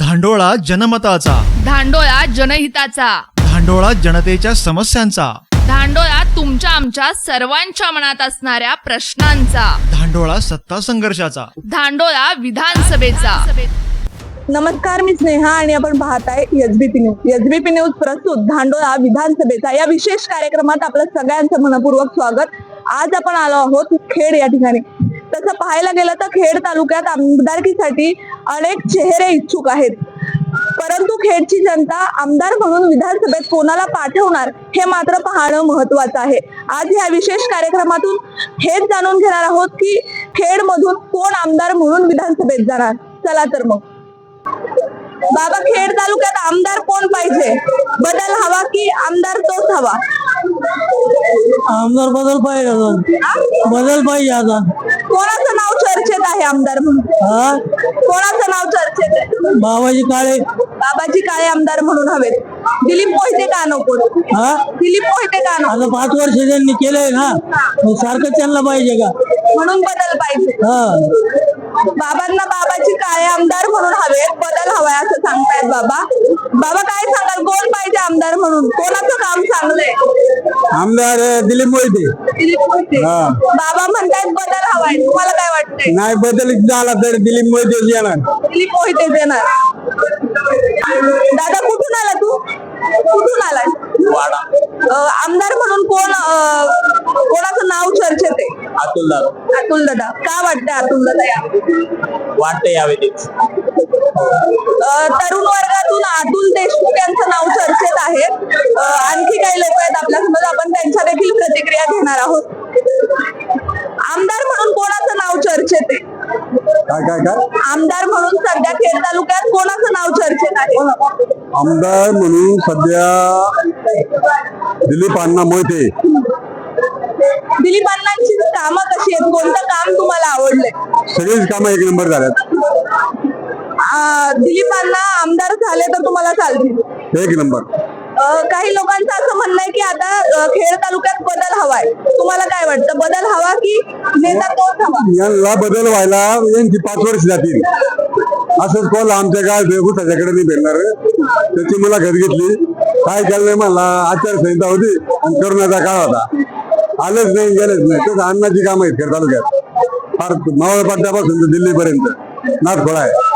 धांडोळा जनमताचा. धांडोळा जनहिताचा. धांडोळा जनतेच्या समस्यांचा. धांडोळा तुमच्या आमच्या सर्वांच्या मनात असणाऱ्या प्रश्नांचा. धांडोळा सत्ता संघर्षाचा. धांडोळा विधानसभेचा. नमस्कार मी स्नेहा आणि आपण पाहताय एसबीपी न्यूज एसबीपी न्यूज प्रस्तुत धांडोळा विधानसभेचा. या विशेष कार्यक्रमात आपलं सगळ्यांचं मनपूर्वक स्वागत. आज आपण आलो आहोत खेड या ठिकाणी. तसं पाहायला गेलं तर खेड तालुक्यात आमदारकीसाठी अनेक चेहरे इच्छुक आहेत. परंतु खेडची जनता आमदार म्हणून विधानसभेत कोणाला पाठवणार हे मात्र पाहणं महत्वाचं आहे. आज या विशेष कार्यक्रमातून हेच जाणून घेणार आहोत की खेड मधून कोण आमदार म्हणून विधानसभेत जाणार. चला तर मग. बाबा खेड तालुक्यात आमदार कोण पाहिजे? बदल हवा की आमदार तोच हवा? आमदार बदल पाहिजे अजून बदल पाहिजे आता. कोणाचं नाव चर्चेत आहे आमदार म्हणून? हा? कोणाचं नाव चर्चेत आहे? बाबाजी काळे. बाबाजी काळे आमदार म्हणून हवेत. दिलीप मोहिते का नको? हा? दिलीप मोहिते का नको? आता पाच वर्ष त्यांनी केलंय ना. मग सारखं त्यांना पाहिजे का? म्हणून बदल पाहिजे. हा. बाबांना बाबाची काळे आमदार म्हणून हवेत बदल हवाय असं सांगतायत बाबा. बाबा काय सांगाल? कोण पाहिजे आमदार म्हणून? कोणाचं काम चांगलंय? आमदार दिलीप मोहिते. दिलीप मोहिते. हा. बाबा म्हणतायत बदल हवाय. तुम्हाला काय वाटतंय? नाही बदल झाला तर दिलीप मोहिते येणार. दिलीप मोहिते देणार. दादा कुठून आला तू? कुठून आलाय? आमदार म्हणून कोण अं, कोणाचं नाव चर्चेत आहे? अतुल दादा. अतुल दादा का वाटतंय अतुल दादा या? वाटते यावे अं, तरुण वर्गातून अतुल देशमुख यांचं नाव चर्चेत आहे. अं, आणखी काही लोक आहेत आपल्यासमोर आपण त्यांच्या देखील प्रतिक्रिया घेणार आहोत. आमदार म्हणून कोणाचं नाव चर्चेत आहे? काय काय काय? आमदार म्हणून सध्या खेड तालुक्यात कोणाचं नाव चर्चेत आहे? आमदार म्हणून सध्या दिलीप अण्णा मोहिते. दिलीप अण्णांची कामं कशी आहेत कोणतं काम तुम्हाला आवडलंय? सगळीच कामं एक नंबर झाल्यात. अं, दिलीप अण्णा आमदार झाले तर तुम्हाला चालतील. एक नंबर. अं, काही लोकांचं असं म्हणणं आहे की आता अं, खेड तालुक्यात बदल हवाय तुम्हाला काय वाटतं बदल हवा की नेता तोच हवा? यांना बदल व्हायला यांची पाच वर्ष जातील. असंच कॉल आमच्या काय बेगुसाच्याकडे नाही भेटणार. त्याची मुलाखत घेतली. काय केलं नाही मला आचारसंहिता होती. आणि करोनाचा काळ होता. आलेच नाही गेलेच नाही. तसं अन्नाची कामं आहेत खेड तालुक्यात? फार मावळ पट्ट्यापासून तर दिल्लीपर्यंत. नाथ खोळा आहे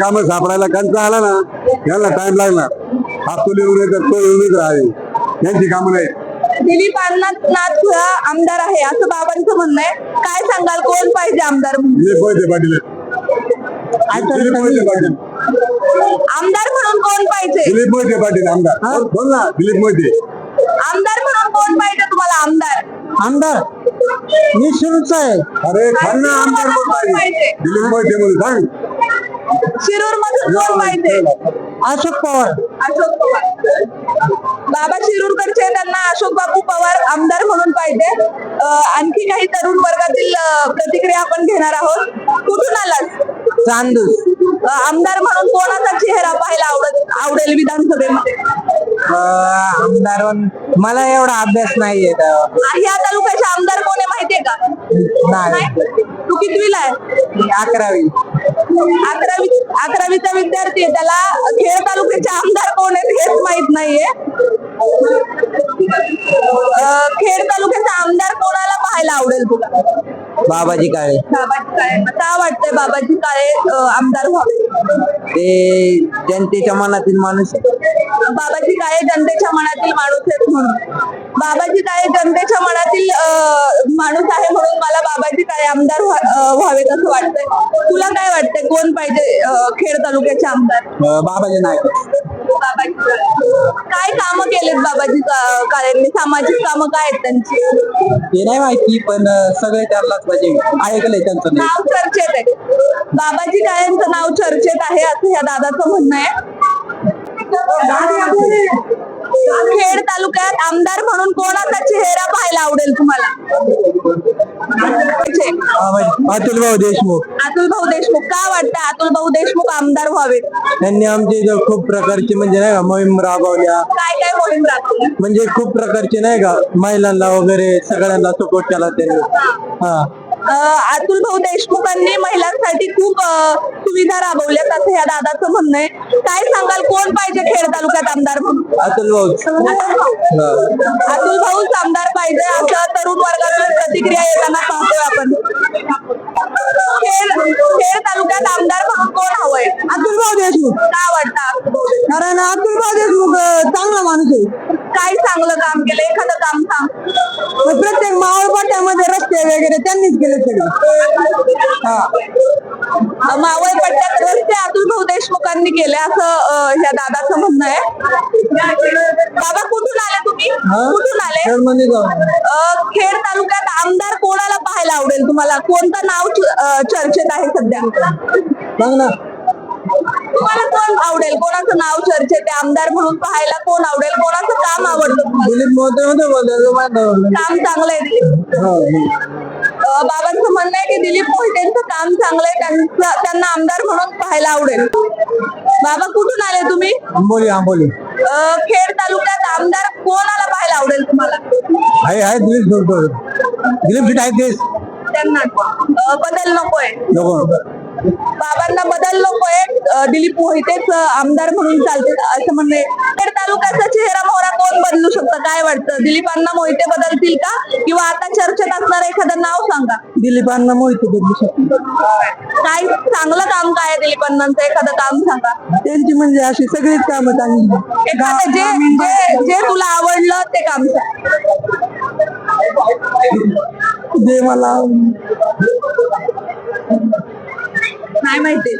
कामं सापडायला कंचा आला ना यांना टाइम लागणार. हातून येऊन येतात तो येऊनच राहील यांची कामं नाहीत. दिलीप अण्णा नाथपुरा आमदार आहे असं बाबांचं म्हणणं आहे. काय सांगाल कोण पाहिजे आमदार म्हणून? दिलीप मोहिते पाटील. आहेत. दिलीप मोहिते पाटील. आमदार म्हणून कोण पाहिजे? दिलीप मोहिते पाटील आमदार. बोल ना दिलीप मोहिते आमदार म्हणून कोण पाहिजे तुम्हाला? आमदार. आमदार. मी सुरूच आहे. अरे सांग ना आमदार कोण पाहिजे? दिलीप मोहिते म्हणून सांग. शिरूर मधून कोण पाहिजे? अशोक पवार. अशोक पवार. बाबा शिरूरकडचे त्यांना अशोक बापू पवार आमदार म्हणून पाहिजे. अं, आणखी काही तरुण वर्गातील अं, प्रतिक्रिया आपण घेणार आहोत. कुठून आलास चांदूस अं, आमदार म्हणून कोणाचा चेहरा पाहायला आवडत आवडेल विधानसभेमध्ये? आमदार मला एवढा अभ्यास नाहीये ह्या तालुक्याचे आमदार कोण आहे माहितीये का? नाही? तू कितवीला आहे? अकरावी. अकरावी अकरावीचा विद्यार्थी आहे. त्याला खेड तालुक्याचे आमदार कोण आहेत हेच माहीत नाहीये. खेड तालुक्याचा आमदार कोणाला पाहायला आवडेल तुला? बाबाजी काळे. बाबाजी काळे. का वाटतंय बाबाजी काळे अं, आमदार व्हावे? ते जनतेच्या मनातील माणूस आहे. बाबाजी काळे जनतेच्या मनातील माणूस आहेत म्हणून. बाबाजी काळे जनतेच्या मनातील अं, माणूस आहे म्हणून मला बाबाजी काळे आमदार व्हा- अं, व्हावेत असं वाटतंय. तुला काय वाटतंय? कोण पाहिजे अं, खेड तालुक्याचे आमदार? बाबाजी काळे. काय कामं केलेत बाबाजी? का- काळेंनी सामाजिक कामं काय आहेत त्यांची? ते नाही माहिती पण सगळे त्यालाच म्हणजे ऐकलंय त्यांचं नाव चर्चेत आहे बाबाजी काळेंचं नाव चर्चेत आहे असं ह्या दादाचं म्हणणं आहे. खेड तालुक्यात आमदार म्हणून कोणाचा चेहरा पाहायला आवडेल तुम्हाला? अतुल भाऊ देशमुख. अतुल भाऊ देशमुख. का वाटतं अतुल भाऊ देशमुख आमदार व्हावेत? त्यांनी आमच्या इथं खूप प्रकारचे म्हणजे नाही का मोहीम राबवल्या. काय काय मोहीम राबवल्या म्हणजे खूप प्रकारचे नाही का महिलांना वगैरे सगळ्यांना सपोर्ट केला त्यांनी. हा. अतुल भाऊ देशमुखांनी महिलांसाठी खूप सुविधा राबवल्यात असं या दादाचं म्हणणं आहे. काय सांगाल? कोण पाहिजे खेड तालुक्यात आमदार म्हणून? अतुल भाऊ. अतुल भाऊच आमदार पाहिजे असं तरुण वर्गातून प्रतिक्रिया येताना पाहतोय आपण. खेड खेड तालुक्यात आमदार म्हणून कोण हवंय? अतुल भाऊ देशमुख. का वाटतं कारण अतुल भाऊ देशमुख चांगला माणूस आहे. काय चांगलं काम केलं? एखादं काम सांग. प्रत्येक रस्ते वगैरे त्यांनीच केले सगळे. मावळ पट्ट्यात रस्ते अतुल भाऊ देशमुखांनी केले असं ह्या दादाचं म्हणणं आहे. बाबा कुठून आले तुम्ही? कुठून आले? अं, खेड तालुक्यात आमदार कोणाला पाहायला आवडेल तुम्हाला? कोणतं नाव च- अं, चर्चेत आहे सध्या? तुम्हाला कोण आवडेल? कोणाचं नाव चर्चेत आहे? आमदार म्हणून पाहायला कोण आवडेल? कोणाचं काम आवडतं तुम्हाला? दिलीप बोलले काम चांगलं आहे दिलीप अं, बाबांचं म्हणणं आहे की दिलीप मोहितेंचं काम चांगलं आहे त्यांचं त्यांना आमदार म्हणून पाहायला आवडेल. बाबा कुठून आले तुम्ही? आंबोली आंबोली अं, खेड तालुक्यात आमदार कोणाला पाहायला आवडेल तुम्हाला? आहे आहे दिलीप दिलीप सीट आहे तेच. त्यांना. अं, बदल नकोय. नको. बाबांना बदल नकोय. दिलीप मोहितेच आमदार म्हणून चालते असं म्हणणे खेड तालुक्याचा चेहरा मोहरा कोण बदलू शकतं? काय वाटतं? दिलीपांना मोहिते बदलतील का? किंवा आता चर्चेत असणारं एखादं नाव सांगा. दिलीपांना मोहिते बदलू शकतो काय चांगलं काम काय आहे दिलीपांनांचं? एखादं काम सांगा. त्यांची म्हणजे अशी सगळीच कामं चांगली. एखादं जे जे जे तुला आवडलं ते काम सांग. जे मला नाही माहिती.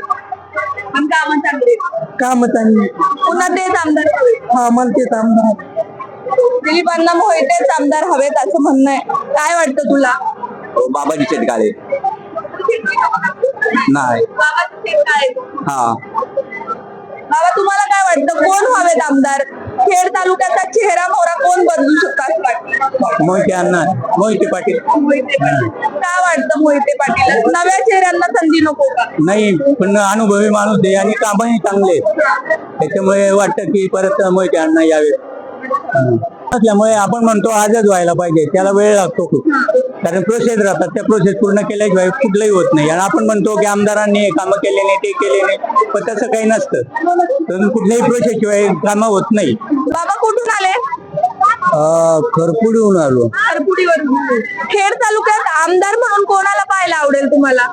पण कामं चांगली कामं चांगली पुन्हा तेच आमदार हवे हा मला तेच आमदार. दिलीपांना मोहितेच आमदार हवेत असं म्हणणं आहे. काय वाटतं तुला? बाबाजी चटकाळे नाही. बाबाचं ते काय हा. बाबा तुम्हाला काय वाटतं? कोण व्हावेत आमदार? खेड तालुक्याचा चेहरा मोहरा कोण बदलू शकतो असं वाटतं. मोहिते अण्णा मोहिते पाटील. मोहिते पाटील. का वाटतं मोहिते पाटील? नव्या चेहऱ्यांना संधी नको का? नाही पण अनुभवी माणूस आहे आणि कामही चांगले. त्याच्यामुळे वाटतं की परत मोहिते अण्णा हम्म. असल्यामुळे आपण म्हणतो आजच व्हायला पाहिजे त्याला वेळ लागतो खूप. कारण प्रोसेस राहतात त्या प्रोसेस पूर्ण केल्याशिवाय कुठलंही होत नाही. आणि आपण म्हणतो की आमदारांनी कामं केले नाही ते केले नाही पण तसं काही नसतं. तर कुठल्याही प्रोसेस शिवाय कामं होत नाही. बाबा कुठून आले? खरपुडीहून आलो. खरपुडीवरून. खेड तालुक्यात आमदार म्हणून कोणाला पाहायला आवडेल तुम्हाला?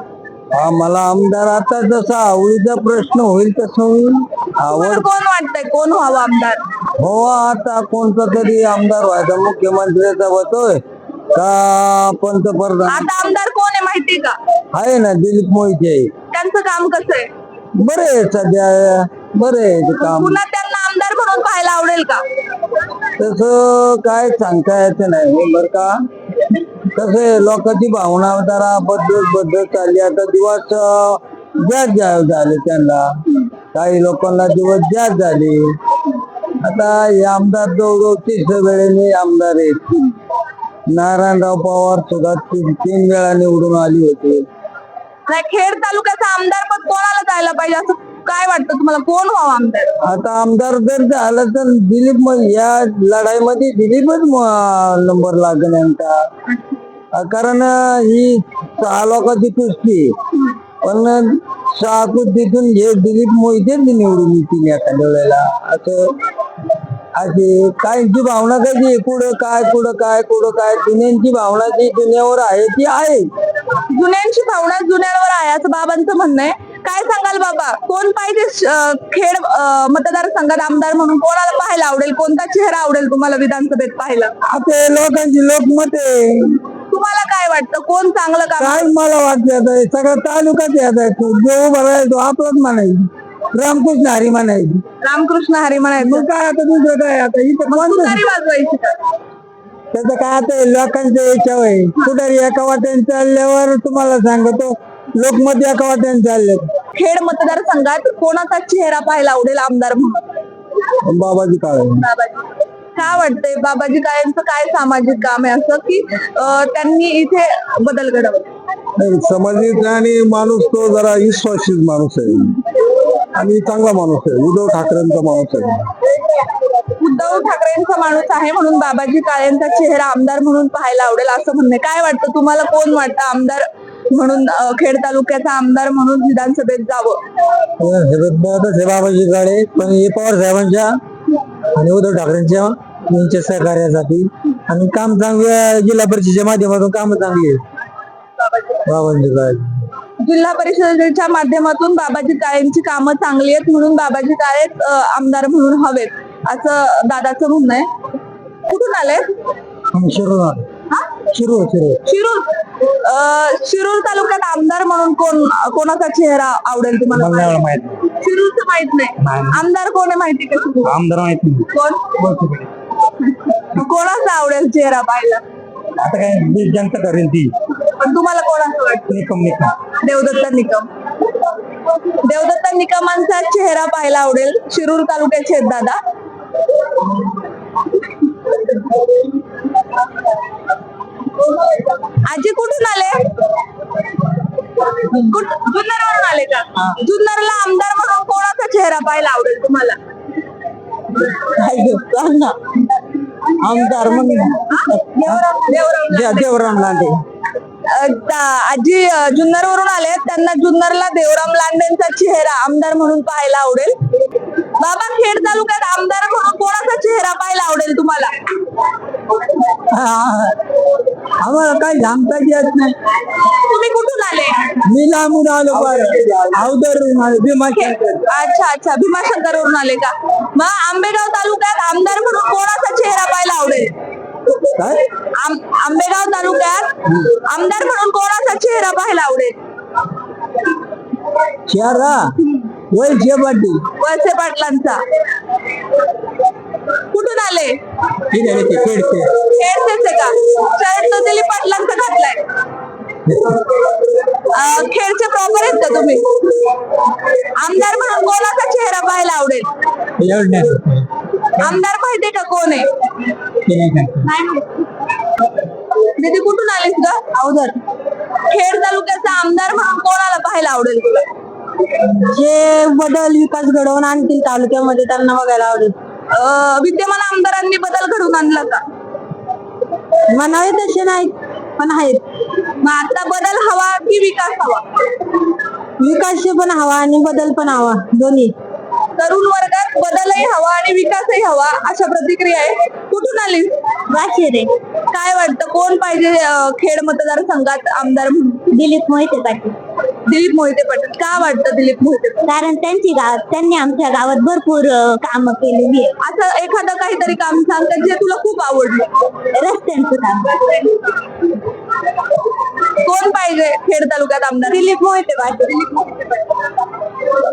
मला आमदार आता जसा आवडीचा प्रश्न होईल तसं होईल. तुम्हाला कोण वाटतंय? कोण व्हावं आमदार? हो आता कोणता तरी आमदार व्हायचा मुख्यमंत्र्याचा होतोय का पंतप्रधान? आता आमदार कोण आहे माहिती का? आहे ना दिलीप मोहिते. त्यांचं काम कसं आहे? बरे आहे सध्या बरे आहे ते काम. पुन्हा त्यांना आमदार म्हणून पाहायला आवडेल का? तस काय सांगता येत नाही बर का? कसं आहे लोकांची भावना जरा बदलत बदलत चालली. आता दिवस जास्त झाले त्यांना. काही लोकांना दिवस जास्त झाले. आता हे आमदार जवळजवळ तीस वेळेने आमदार आहेत. नारायणराव पवार सुद्धा तीन तीन वेळा निवडून आली होती. नाही खेड तालुक्याचा आमदार पद कोणाला जायला पाहिजे असं काय वाटतं तुम्हाला? कोण व्हावं आमदार? आता आमदार जर झालं तर दिलीप मग या लढाईमध्ये दिलीपच म- नंबर लागेल यांचा. अं, कारण अं, ही सहा लोकांची कुस्ती पण सहा कुस्तीतून हे दिलीप मोहितेच निवडून येतील एखाद्या वेळेला. असं असे काहींची भावना कशी आहे, कुठं काय कुठं काय कुठं काय जुन्यांची भावना जी दुनियावर आहे ती आहे. जुन्यांची भावना जुन्यांवर आहे असं बाबांचं म्हणणं आहे. काय सांगाल बाबा? कोण पाहिजे खेड मतदारसंघात आमदार म्हणून? कोणाला पाहायला आवडेल? कोणता चेहरा आवडेल तुम्हाला विधानसभेत पाहायला? आता लोकांची लोकमत आहे. तुम्हाला काय वाटतं? कोण चांगलं काय मला वाटतं आता सगळं तालुकाच यायचो जो उभा राहायचो आपलाच म्हणायची. रामकृष्ण हरी म्हणायची. रामकृष्ण हरी म्हणायचं. मग काय आता दुसरं काय? आता इथं कोण तुतारी वाजवायची का? त्याचं काय आता हे लोकांच्या याच्यावर आहे. कुठे एका वाट्याने चालल्यावर तुम्हाला सांगतो लोकमत एका वाट्याने चालले खेड मतदारसंघात कोणाचा चेहरा पाहायला आवडेल आमदार म्हणून? बाबाजी काळे. बाबाजी. काय वाटतंय? बाबाजी काळेंचं काय सामाजिक काम आहे असं की अं, त्यांनी इथे बदल घडवला? सामाजिक आणि माणूस तो जरा विश्वासित माणूस आहे. आणि चांगला माणूस आहे. उद्धव ठाकरेंचा माणूस आहे. उद्धव ठाकरेंचा माणूस आहे म्हणून बाबाजी काळेंचा चेहरा आमदार म्हणून पाहायला आवडेल असं म्हणणे काय वाटतं? तुम्हाला कोण वाटतं आमदार म्हणून अं, खेड तालुक्याचा आमदार म्हणून विधानसभेत जावं. तसे बाबाजी काळे पण हे पवार साहेबांच्या आणि उद्धव ठाकरेंच्या यांच्या सहकार्यासाठी. आणि काम चांगलं जिल्हा परिषदेच्या माध्यमातून काम चांगली आहेत. बाबांची काळे जिल्हा परिषदेच्या माध्यमातून बाबाजी काळेंची कामं चांगली आहेत म्हणून बाबाजी काळेच अं, आमदार म्हणून हवेत असं दादाचं म्हणणं आहे. कुठून आले शिरूर शिरूर शिरूर. शिरूर. अं, शिरूर तालुक्यात आमदार म्हणून कोण कोणाचा चेहरा आवडेल तुम्हाला माहीत? नाही. शिरूरचं माहीत नाही. आमदार कोण आहे माहिती का शिरूर? आमदार माहीत नाही. कोण? कोणाचा आवडेल चेहरा पाहिला आता काय जी जनता करेल ती. पण तुम्हाला कोणाचं वाटतं? निकम निकम. देवदत्त निकम. देवदत्त निकमांचा चेहरा पाहायला आवडेल शिरूर तालुक्याचे आहेत दादा आजी कुठून आले? जुन्नरवरून आले का? जुन्नरला आमदार म्हणून कोणाचा चेहरा पाहायला आवडेल तुम्हाला? आमदार म्हणून. देवराम देवराम लांडे आजी जुन्नरवरून आले. त्यांना जुन्नरला देवराम लांडेंचा चेहरा आमदार म्हणून पाहायला आवडेल. बाबा खेड तालुक्यात आमदार म्हणून कोणाचा चेहरा पाहायला आवडेल तुम्हाला? काही सांगता येत नाही. तुम्ही कुठून आले? मी लांबून आलो अवदर भीमाशंकर अच्छा अच्छा. भीमाशंकरवरून आले का? मग आंबेगाव तालुक्यात आमदार म्हणून कोणाचा चेहरा पाहायला आवडेल? काय? आम- आंबेगाव तालुक्यात आमदार म्हणून कोणाचा चेहरा पाहायला आवडेल? चारा वैश्य पाटील. वळसे पाटलांचा. कुठून आले? आहे का? शर्ट दिलीप पाटलांचा घातलाय. खेळचे प्रॉपर आहेत का तुम्ही? आमदार म्हणून कोणाचा चेहरा पाहायला आवडेल? आमदार माहितीये का कोण आहे? नाही माहिती. दीदी कुठून आलीस ग? अवधर खेड तालुक्याचा आमदार म्हणून कोणाला पाहायला आवडेल तुला? जे बदल विकास घडवून आणतील तालुक्यामध्ये त्यांना बघायला आवडेल. विद्यमान आमदारांनी बदल घडवून आणला का? म्हणावे तसे नाहीत पण आहेत. मग आता बदल हवा की विकास हवा? विकास पण हवा आणि बदल पण हवा दोन्ही. तरुण वर्गात बदलही हवा आणि विकासही हवा अशा प्रतिक्रिया आहे कुठून आली वाशिरे. काय वाटतं? कोण पाहिजे खेड मतदारसंघात आमदार म्हणून? दिलीप मोहिते पाटील. दिलीप मोहिते पाटील का वाटतं दिलीप मोहिते पाटील? कारण त्यांची गाव त्यांनी आमच्या गावात भरपूर काम केलेली आहे असं एखादं काहीतरी काम सांग का जे तुला खूप आवडलं रस्त्यांचं काम कोण पाहिजे खेड तालुक्यात आमदार दिलीप मोहिते पाटील दिलीप मोहिते पाटील.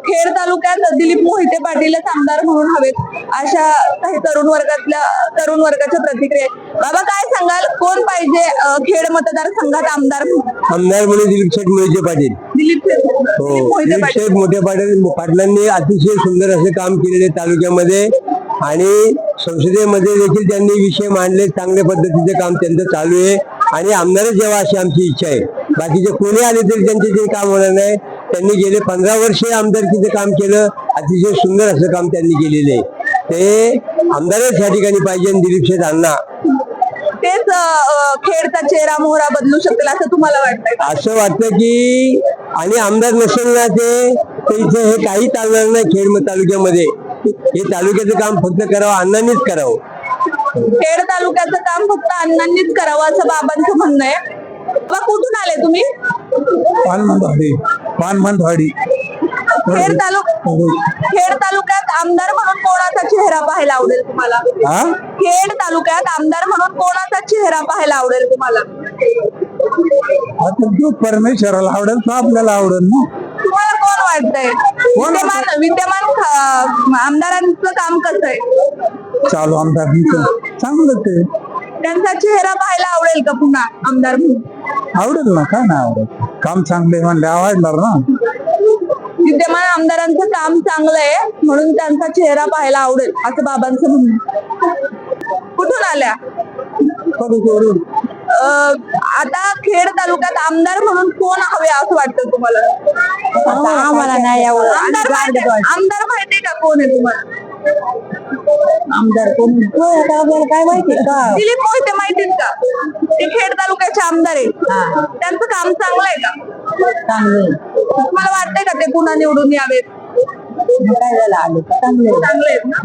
खेड तालुक्यात दिलीप मोहिते पाटीलच आमदार म्हणून हवेत अशा काही तरुण वर्गातल्या तरुण वर्गाच्या प्रतिक्रिया आहेत. बाबा काय सांगाल कोण पाहिजे अं, खेड मतदारसंघात आमदार म्हणून? आमदार म्हणून दिलीप शेठ मोहिते पाटील हो. दिलीप पाटील. शेठ मोठे पाटील पाटलांनी अतिशय सुंदर असे काम केलेले तालुक्यामध्ये. आणि संसदेमध्ये देखील त्यांनी विषय मांडले चांगल्या पद्धतीचे काम त्यांचं चालू आहे. आणि आमदारच जेव्हा अशी आमची इच्छा आहे. बाकीचे कोणी आले तरी त्यांचे ते काम होणार नाही. त्यांनी गेले पंधरा वर्षे आमदारकीचं काम केलं. अतिशय सुंदर असं काम त्यांनी केलेलं आहे. ते आमदारच या ठिकाणी पाहिजे दिलीप शेठ अण्णा. तेच अं, खेडचा चेहरा मोहरा बदलू शकतील असं तुम्हाला वाटतंय का? असं वाटतं की आणि आमदार नसेल ना ते इथे हे काही चालणार नाही खेड तालुक्यामध्ये. हे तालुक्याचं काम फक्त करावं अण्णांनीच करावं. खेड तालुक्याचं काम फक्त अण्णांनीच करावं असं बाबांचं म्हणणं आहे. बाबा कुठून आले तुम्ही? पानमंदवाडी पानमंदवाडी खेड तालुक खेड तालुक्यात आमदार म्हणून कोणाचा चेहरा पाहायला आवडेल तुम्हाला? खेड तालुक्यात आमदार म्हणून कोणाचा चेहरा पाहायला आवडेल तुम्हाला? आता जो परमेश्वराला आवडेल तो आपल्याला आवडेल ना? तुम्हाला कोण वाटतंय? विद्यमान विद्यमान खा- आमदारांचं काम कसं आहे? चालू आमदार चांगलं ते. त्यांचा चेहरा पाहायला आवडेल का पुन्हा आमदार म्हणून? आवडेल ना काय नाही आवडेल काम चांगले म्हणले आवडणार ना? विद्यमान आमदारांचं काम चांगलं आहे म्हणून त्यांचा चेहरा पाहायला आवडेल असं बाबांचं म्हणणं. आहे. कुठून आल्या? आता खेड तालुक्यात आमदार म्हणून कोण हवे असं वाटतं तुम्हाला? आम्हाला नाही आवडत आमदार माहिती आमदार माहितीये का कोण आहे तुम्हाला? आमदार कोण काय माहिती का? दिलीप मोहिते माहिती माहितीत का? ते खेड तालुक्याचे आमदार आहेत. त्यांचं काम चांगलं आहे का? चांगले तुम्हाला वाटतंय का ते पुन्हा निवडून यावेत? काय झालं आले चांगले चांगले आहेत ना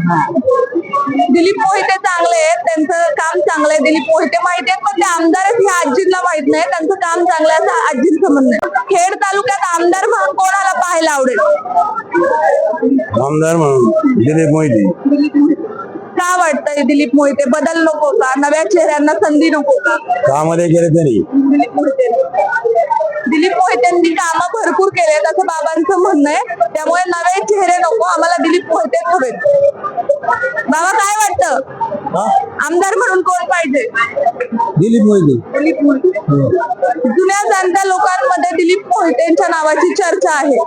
दिलीप मोहिते चांगले आहेत. त्यांचं काम चांगलं आहे. दिलीप मोहिते माहिती आहेत पण ते आमदार आहेत हे आजींना माहीत नाही. त्यांचं काम चांगलं आहे असं आजींचं म्हणणं आहे. खेड तालुक्यात आमदार म्हणून कोणाला पाहायला आवडेल? आमदार म्हणून दिलीप मोहिते. का वाटतंय दिलीप मोहिते? बदल नको का? नव्या चेहऱ्यांना संधी नको का? कामध्ये गेले तरी. दिलीप मोहिते. दिलीप मोहितेंनी कामं भरपूर केलेत असं बाबांचं म्हणणं आहे. त्यामुळे नवे चेहरे नको. आम्हाला दिलीप मोहितेच हवेत. बाबा काय वाटतं? आमदार म्हणून कोण पाहिजे? दिलीप मोहिते. दिलीप मोहिते. जुन्या जाणत्या लोकांमध्ये दिलीप मोहितेंच्या नावाची चर्चा आहे.